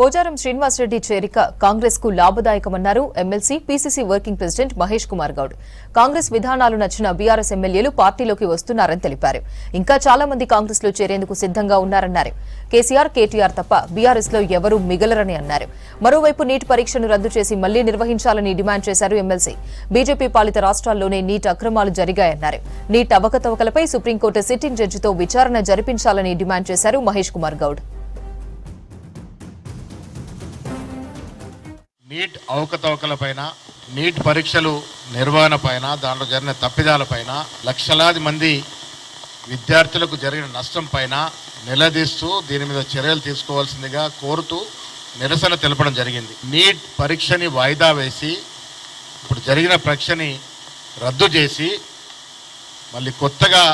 పోచారం శ్రీనివాసరెడ్డి చేరిక కాంగ్రెస్కు లాభదాయకమన్నారు MLC PCC working president Mahesh Kumar Goud. Congress విధానాలు నచ్చిన బీఆర్ఎస్ ఎమ్మెల్యేలు పార్టీలోకి వస్తున్నారని తెలిపారు. ఇంకా చాలా మంది కాంగ్రెస్లో చేరేందుకు సిద్ధంగా ఉన్నారన్నారు. కేసీఆర్ కేటీఆర్ తప్ప బీఆర్ఎస్లో ఎవరూ మిగలరని అన్నారు. మరోవైపు నీట్ పరీక్షను రద్దు చేసి మళ్ళీ నిర్వహించాలని డిమాండ్ చేశారు ఎమ్మెల్సీ. బీజేపీ పాలిత రాష్ట్రాల్లోనే నీట్ అక్రమాలు జరిగాయన్నారు. నీట్ అవకతవకలపై సుప్రీంకోర్టు సిట్టింగ్ జడ్జితో విచారణ జరిపించాలని డిమాండ్ చేశారు మహేష్ కుమార్ గౌడ్. నీట్ అవకతవకలపైన నీట్ పరీక్షలు నిర్వహణ పైన దాంట్లో జరిగిన తప్పిదాలపైన లక్షలాది మంది విద్యార్థులకు జరిగిన నష్టం పైన నిలదీస్తూ దీని మీద చర్యలు తీసుకోవాల్సిందిగా కోరుతూ నిరసన తెలపడం జరిగింది. నీట్ పరీక్షని వాయిదా వేసి ఇప్పుడు జరిగిన పరీక్షని రద్దు చేసి మళ్ళీ కొత్తగా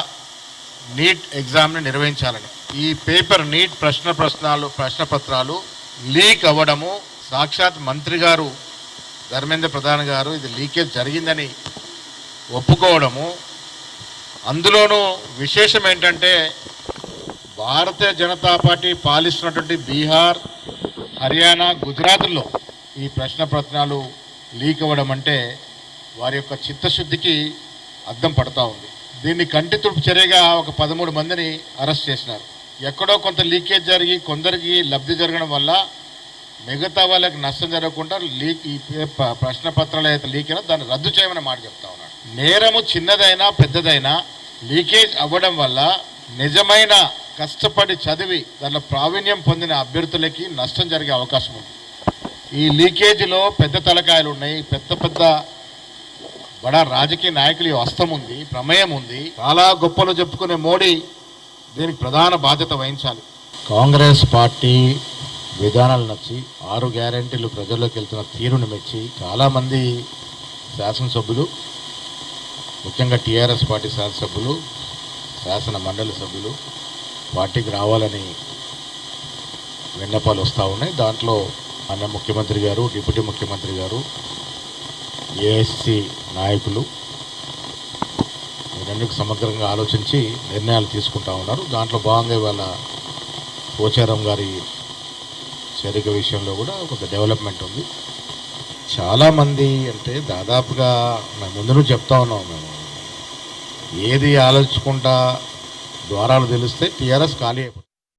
నీట్ ఎగ్జామ్ని నిర్వహించాలని. ఈ పేపర్ నీట్ ప్రశ్న ప్రశ్నలు ప్రశ్నపత్రాలు లీక్ అవ్వడము సాక్షాత్ మంత్రి గారు ధర్మేంద్ర ప్రధాన్ గారు ఇది లీకేజ్ జరిగిందని ఒప్పుకోవడము. అందులోనూ విశేషం ఏంటంటే భారతీయ జనతా పార్టీ పాలిస్తున్నటువంటి బీహార్ హర్యానా గుజరాత్లో ఈ ప్రశ్న పత్రాలు లీక్ అవ్వడం అంటే వారి యొక్క చిత్తశుద్ధికి అద్దం పడతా ఉంది. దీన్ని కంటి తుడుపు చర్యగా ఒక పదమూడు మందిని అరెస్ట్ చేసినారు. ఎక్కడో కొంత లీకేజ్ జరిగి కొందరికి లబ్ధి జరగడం వల్ల మిగతా వాళ్ళకి నష్టం జరగకుండా లీక్ ఈ ప్రశ్న పత్రాలు అయితే లీక్ అయినా దాన్ని రద్దు చేయమని మాట చెప్తా ఉన్నాడు. నేరము చిన్నదైనా పెద్దదైనా లీకేజ్ అవ్వడం వల్ల నిజమైన కష్టపడి చదివి దాంట్లో ప్రావీణ్యం పొందిన అభ్యర్థులకి నష్టం జరిగే అవకాశం ఉంది. ఈ లీకేజీలో పెద్ద తలకాయలు ఉన్నాయి పెద్ద పెద్ద బడా రాజకీయ నాయకులు హస్తం ఉంది ప్రమేయం ఉంది. చాలా గొప్పలు చెప్పుకునే మోడీ దీనికి ప్రధాన బాధ్యత వహించాలి. కాంగ్రెస్ పార్టీ విధానాలు నచ్చి ఆరు గ్యారంటీలు ప్రజల్లోకి వెళ్తున్న తీరుని మెచ్చి చాలామంది శాసనసభ్యులు ముఖ్యంగా టీఆర్ఎస్ పార్టీ శాసనసభ్యులు శాసన మండలి సభ్యులు పార్టీకి రావాలని విన్నపాలు వస్తూ ఉన్నాయి. దాంట్లో అన్న ముఖ్యమంత్రి గారు డిప్యూటీ ముఖ్యమంత్రి గారు ఏఎస్సి నాయకులు ఇవన్నీ సమగ్రంగా ఆలోచించి నిర్ణయాలు తీసుకుంటా ఉన్నారు. దాంట్లో భాగంగా ఇవాళ పోచారం గారి చేరిక విషయంలో కూడా కొంత డెవలప్మెంట్ ఉంది. చాలామంది అంటే దాదాపుగా మేము ముందు నుంచి చెప్తా ఉన్నాం మేము. ఏది ఆలోచించుకుంటా ద్వారాలు తెలిస్తే టీఆర్ఎస్ ఖాళీ అయిపోతుంది.